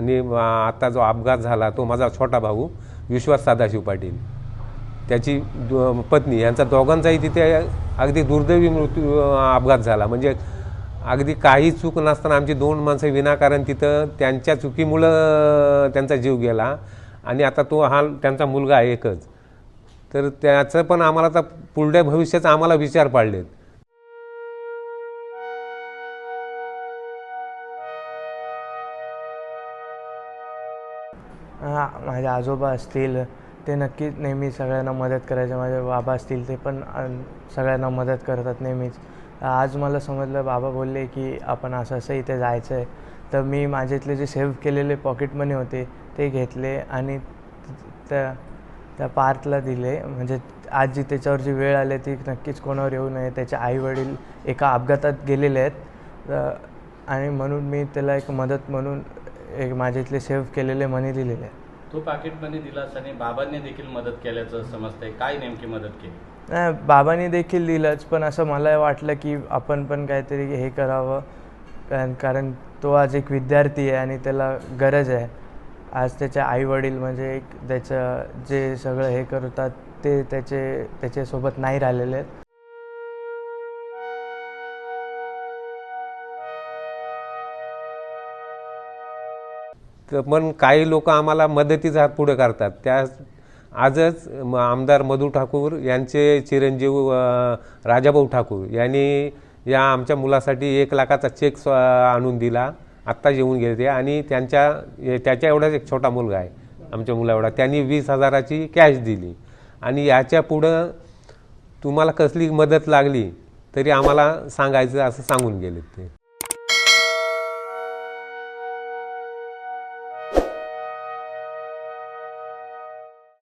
आणि आता जो अपघात झाला तो माझा छोटा भाऊ विश्वास सदाशिव पाटील. त्याची दो- पत्नी यांचा दोघांचाही तिथे अगदी दुर्दैवी मृत्यू अपघात झाला. म्हणजे अगदी काही चूक नसताना आमची दोन माणसं विनाकारण तिथं त्यांच्या चुकीमुळं त्यांचा जीव गेला. आणि आता तो हा त्यांचा मुलगा आहे एकच. तर त्याचं पण आम्हाला आता पुढल्या भविष्याचा आम्हाला विचार पाडलेत. माझे आजोबा असतील ते नक्कीच नेहमी सगळ्यांना मदत करायचे. माझे बाबा असतील ते पण सगळ्यांना मदत करतात नेहमीच. आज मला समजलं बाबा बोलले की आपण असं असं इथे जायचं आहे तर मी माझ्यातले जे सेव्ह केलेले पॉकेट मनी होते ते घेतले आणि त्या त्या पार्थला दिले. म्हणजे आज जी त्याच्यावर जी वेळ आली ती नक्कीच कोणावर येऊ नये. त्याचे आईवडील एका अपघातात गेलेले आहेत. आणि म्हणून मी त्याला एक मदत म्हणून एक माझ्यातले सेव्ह केलेले मनी दिलेले. तू पाकिट मनी दिलास आणि बाबांनी देखील मदत केल्याचं समजतंय. काय नेमकी मदत केली? नाही बाबांनी देखील दिलंच पण असं मला वाटलं की आपण पण काहीतरी हे करावं. कारण कारण तो आज एक विद्यार्थी आहे आणि त्याला गरज आहे. आज त्याचे आई वडील म्हणजे एक त्याचं जे सगळं हे करतात ते त्याचे त्याच्यासोबत नाही राहिलेले आहेत. तर पण काही लोक आम्हाला मदतीचा हात पुढे करतात. त्या आजच म- आमदार मधू ठाकूर यांचे चिरंजीव राजाभाऊ ठाकूर यांनी या आमच्या मुलासाठी एक लाखाचा चेक स्व- आणून दिला. आत्ता येऊन गेले ते आणि त्यांच्या त्याच्या एवढाच एक छोटा मुलगा आहे आमच्या मुला एवढा त्यांनी वीस हजाराची कॅश दिली. आणि याच्या पुढं तुम्हाला कसली मदत लागली तरी आम्हाला सांगायचं असं सांगून गेले ते.